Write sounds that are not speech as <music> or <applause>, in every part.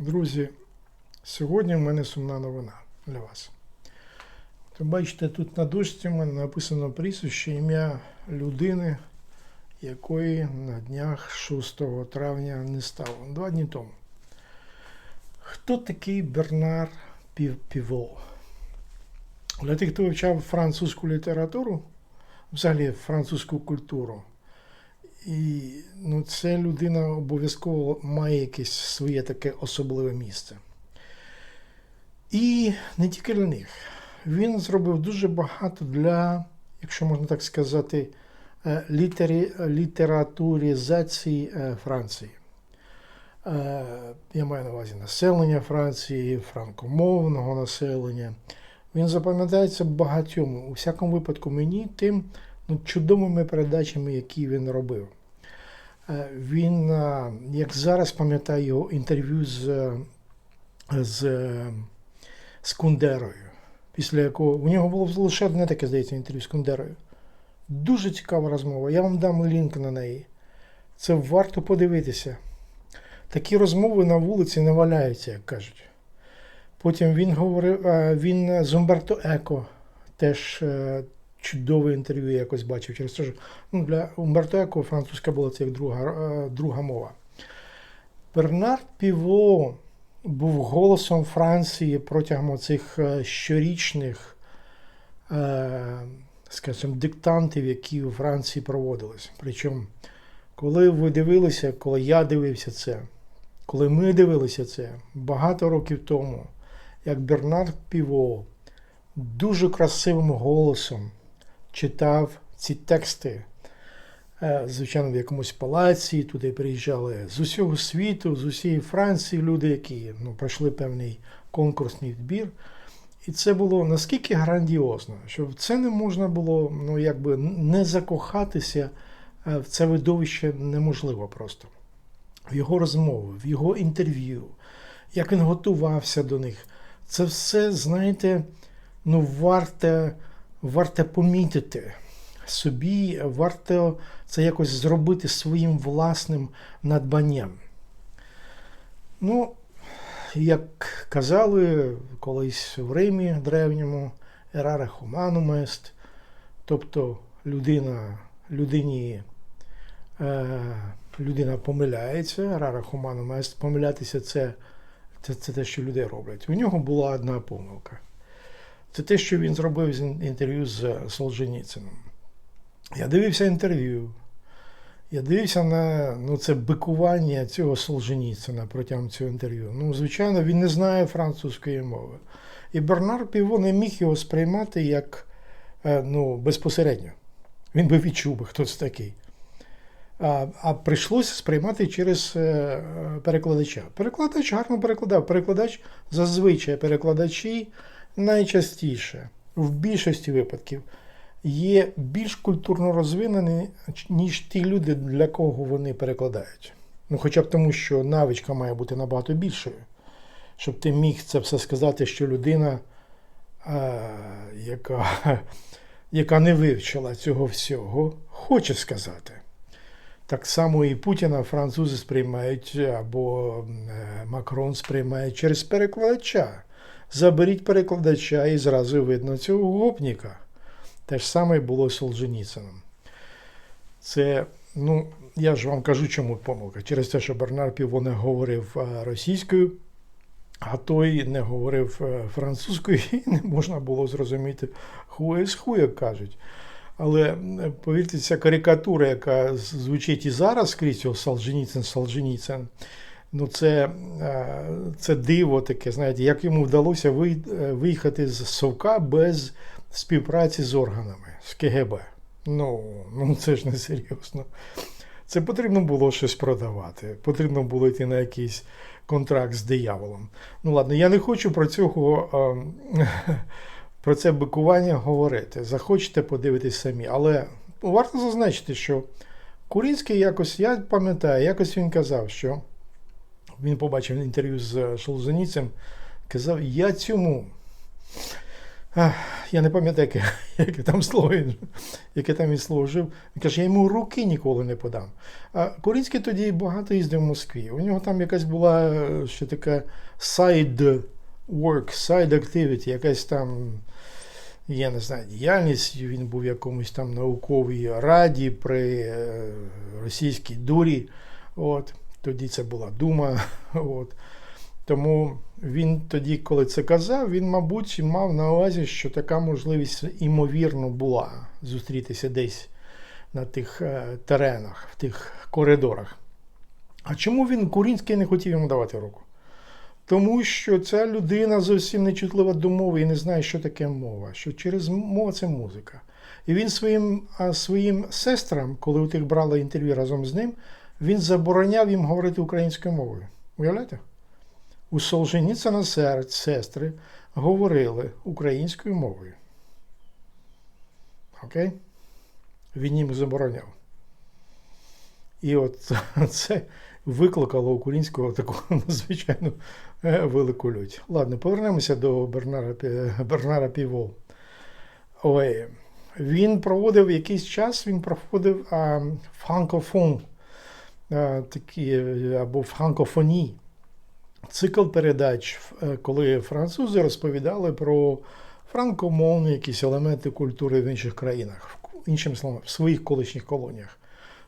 Друзі, сьогодні в мене сумна новина для вас. Ви бачите, тут на дошці в мене написано прізвище, ім'я людини, якої на днях 6 травня не стало. Два дні тому. Хто такий Бернар Пів- Піво? Для тих, хто вивчав французьку літературу, взагалі французьку культуру, і ну, це людина обов'язково має якесь своє таке особливе місце. І не тільки для них. Він зробив дуже багато для, якщо можна так сказати, е, літері, літературизації е, Франції. Е, Я маю на увазі населення Франції, франкомовного населення. Він запам'ятається багатьом, у всякому випадку мені тим ну, чудовими передачами, які він робив. Е, Він, е, як зараз пам'ятаю його інтерв'ю з, е, з, з Кундерою, після якого у нього було лише одне таке, здається, інтерв'ю з Кундерою. Дуже цікава розмова. Я вам дам лінк на неї. Це варто подивитися. Такі розмови на вулиці не валяються, як кажуть. Потім він говорив, він з Умберто Еко теж чудове інтерв'ю я якось бачив через те, що ну, для Умберто Еко французька була це як друга, е, друга мова. Бернард Піво був голосом Франції протягом цих е, щорічних, е, скажімо, диктантів, які у Франції проводились. Причому, коли ви дивилися, коли я дивився це, коли ми дивилися це багато років тому, як Бернард Піво дуже красивим голосом читав ці тексти. Е, Звичайно, в якомусь палаці, туди приїжджали з усього світу, з усієї Франції люди, які ну, пройшли певний конкурсний відбір. І це було наскільки грандіозно, що в це не можна було ну, якби не закохатися е, в це видовище неможливо просто. В його розмови, в його інтерв'ю, як він готувався до них. Це все, знаєте, ну, варте, варте помітити собі, варто це якось зробити своїм власним надбанням. Ну, як казали колись в Римі древньому, ераре хуманум est, тобто людина, людині, е, людина помиляється, ерара хуманум est, помилятися це, це, це те, що люди роблять. У нього була одна помилка. Це те, що він зробив з інтерв'ю з Солженіцином. Я дивився інтерв'ю. Я дивився на ну, це бикування цього Солженіцина протягом цього інтерв'ю. Ну, звичайно, він не знає французької мови. І Бернар Піво не міг його сприймати як е, ну, безпосередньо. Він би відчув би, хто це такий. А, а прийшлося сприймати через е, перекладача. Перекладач гарно перекладав. Перекладач зазвичай перекладачі найчастіше, в більшості випадків, є більш культурно розвинені, ніж ті люди, для кого вони перекладають. Ну, хоча б тому, що навичка має бути набагато більшою, щоб ти міг це все сказати, що людина, е, яка, <laughs> яка не вивчила цього всього, хоче сказати. Так само і Путіна французи сприймають, або е, Макрон сприймає через перекладача. Заберіть перекладача і зразу видно цього гопніка. Те ж саме було з Солженіцином. Це, ну, я ж вам кажу, чому помилка. Через те, що Бернар Піво не говорив е, російською, а той не говорив е, французькою, <laughs> і не можна було зрозуміти хує з ху, як кажуть. Але повірте, ця карикатура, яка звучить і зараз скрізь Солженіцин, Солженіцин, ну це, е, це диво таке, знаєте, як йому вдалося е, виїхати з Совка без співпраці з органами, з КГБ. Ну, ну це ж не серйозно. Це потрібно було щось продавати, потрібно було йти на якийсь контракт з дияволом. Ну ладно, я не хочу про цього. ем, <laughs> Про це бикування говорити. Захочете подивитись самі. Але варто зазначити, що Курінський якось, я пам'ятаю, якось він казав, що він побачив інтерв'ю з Солженіцем, казав, я цьому Я не пам'ятаю, яке, <laughs> яке там слово, яке там він слово жив. Він каже, я йому руки ніколи не подам. А Корінський тоді багато їздив в Москві. У нього там якась була е, ще така side work, side activity, якась там, я не знаю, діяльність. Він був в якомусь там науковій раді при е, російській дурі. От. Тоді це була дума. <laughs> От. Тому він тоді, коли це казав, він, мабуть, мав на увазі, що така можливість імовірно була зустрітися десь на тих е, теренах, в тих коридорах. А чому він Курінський не хотів йому давати руку? Тому що ця людина зовсім не чутлива до мови і не знає, що таке мова, що через мова це музика. І він своїм, своїм сестрам, коли у тих брали інтерв'ю разом з ним, він забороняв їм говорити українською мовою. Уявляєте? У Солженіцина сестри говорили українською мовою. Окей? Він їм забороняв. І от <laughs> це викликало у Курінського таку <laughs> надзвичайно е, велику лють. Ладно, повернемося до Бернара, Бернара Півол. Ой, він проводив якийсь час, він проводив а, франкофон, такі, е, або франкофонії цикл передач, е, коли французи розповідали про франкомовні якісь елементи культури в інших країнах, іншим словом, в своїх колишніх колоніях.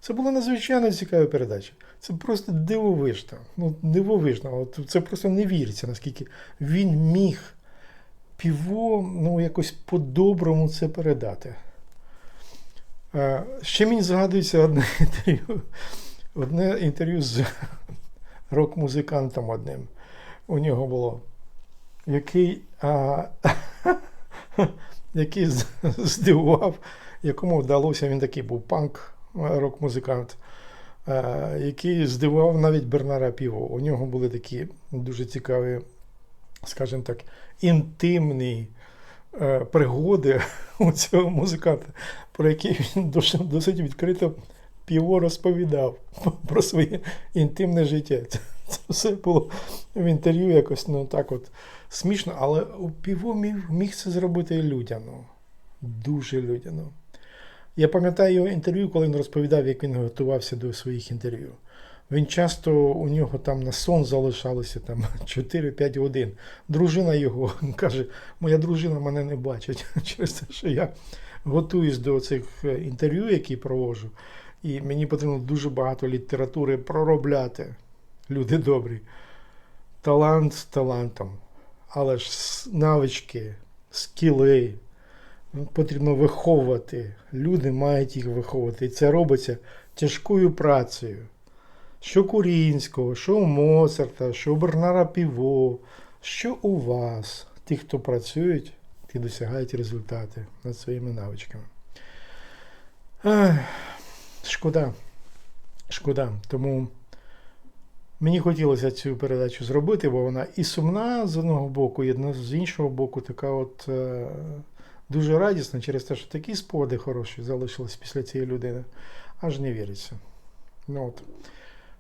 Це була надзвичайно цікава передача. Це просто дивовижно. Ну, дивовижно. От це просто не віриться, наскільки він міг піво ну, якось по-доброму це передати. Е, Ще мені згадується одне <laughs> інтерв'ю, одне інтерв'ю з <laughs> рок-музикантом одним. У нього було, який, а, <laughs> який здивував, якому вдалося, він такий був панк, е, рок-музикант, е, який здивував навіть Бернара Піво. У нього були такі дуже цікаві, скажімо так, інтимні е, пригоди <laughs> у цього музиканта, про які він досить, досить відкрито піво розповідав <laughs> про своє інтимне життя. Це, все було в інтерв'ю якось ну так от смішно, але піво міг, міг це зробити людяно. Дуже людяно. Я пам'ятаю його інтерв'ю, коли він розповідав, як він готувався до своїх інтерв'ю. Він часто у нього там на сон залишалося там <laughs> 4-5 годин. Дружина його каже: моя дружина мене не бачить <laughs> через те, що я готуюсь до цих е, інтерв'ю, які проводжу. І мені потрібно дуже багато літератури проробляти. Люди добрі. Талант з талантом. Але ж навички, скіли потрібно виховувати. Люди мають їх виховувати. І це робиться тяжкою працею. Що Курінського, що у Моцарта, що у Бернара Піво, що у вас, ті, хто працюють, ті досягають результати над своїми навичками. Ех, шкода. Шкода. Тому мені хотілося цю передачу зробити, бо вона і сумна з одного боку, і одна- з іншого боку, така от е, дуже радісна через те, що такі спогади хороші залишились після цієї людини. Аж не віриться. Ну, от.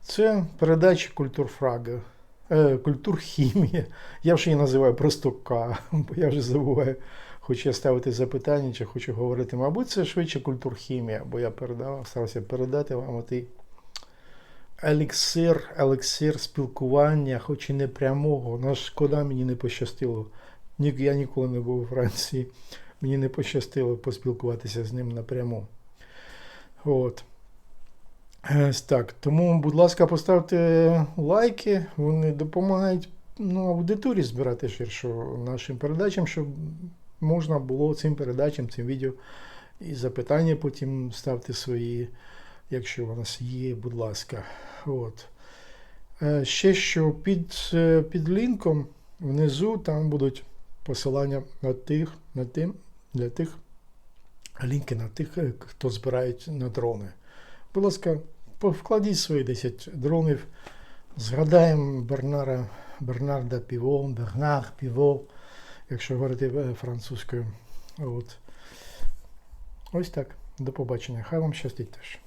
Це передача культурфрага, е, культурхімія. Я вже її називаю просто К, бо я вже забуваю, хочу я ставити запитання, чи хочу говорити. Мабуть, це швидше культурхімія, бо я передавав, старався передати вам отий еліксир, еліксир спілкування, хоч і не прямого. Ну, шкода, мені не пощастило. Я ніколи не був у Франції. Мені не пощастило поспілкуватися з ним напряму. От. Так. Тому, будь ласка, поставте лайки, вони допомагають ну, аудиторії збирати ширшу нашим передачам, щоб можна було цим передачам, цим відео і запитання потім ставте свої, якщо у нас є, будь ласка. От. Е, Ще що під, е, під лінком внизу там будуть посилання на тих, на тим, для тих, лінки на тих, е, хто збирають на дрони. Будь ласка, вкладіть свої 10 дронів. Згадаємо Бернара, Бернарда Піво, Бернар Піво, якщо говорити е, французькою. От. Ось так. До побачення. Хай вам щастить теж.